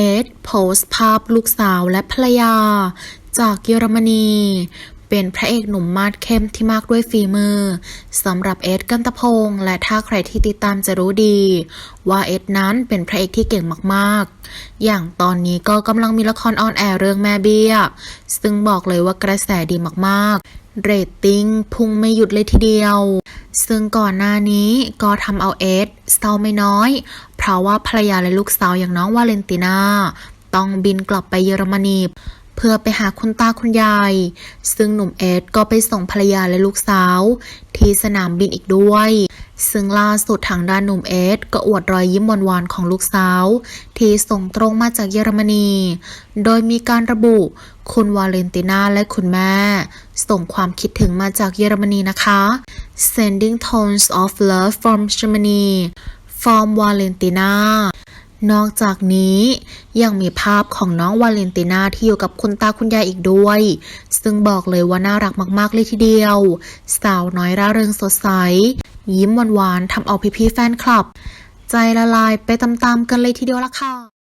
เอสโพสภาพลูกสาวและภรรยา จากเยอรมนี เป็นพระเอกหนุ่มมาดเข้มที่มากด้วยฝีมือสำหรับเอสกันตะพงษ์และถ้าใครที่ติดตามจะรู้ดี ว่าเอสนั้นเป็นพระเอกที่เก่งมากๆ อย่างตอนนี้ก็กำลังมีละครออนแอร์เรื่องแม่เบี้ย ซึ่งบอกเลยว่ากระแสดีมากๆ เรตติ้งพุ่งไม่หยุดเลยทีเดียวซึ่งก่อนหน้านี้ก็ทำเอาเอสเศร้าไม่น้อย ราะว่าภรรยาและลูกสาวอย่างน้องวาเลนติน่าต้องบินกลับไปเยอรมนีเพื่อไปหาคุณตาคุณยาย ซึ่งหนุ่มเอสก็ไปส่งภรรยาและลูกสาว ที่สนามบินอีกด้วย ซึ่งล่าสุดทางด้านหนุ่มเอสก็อวดรอยยิ้มหวานๆของลูกสาว ที่ส่งตรงมาจากเยอรมนี โดยมีการระบุคุณวาเลนติน่าและคุณแม่ ส่งความคิดถึงมาจากเยอรมนีนะคะ sending tones of love from Germany ฟอร์มวาเลนติน่านอกจากนี้ยังมีภาพของน้องวาเลนติน่าที่อยู่กับคุณตาคุณยายอีกด้วย ซึ่งบอกเลยว่าน่ารักมากๆเลยทีเดียว สาวน้อยร่าเริงสดใส ยิ้มหวานๆทำเอาพี่ๆแฟนคลับ ใจละลายไปตามๆกันเลยทีเดียวละค่ะ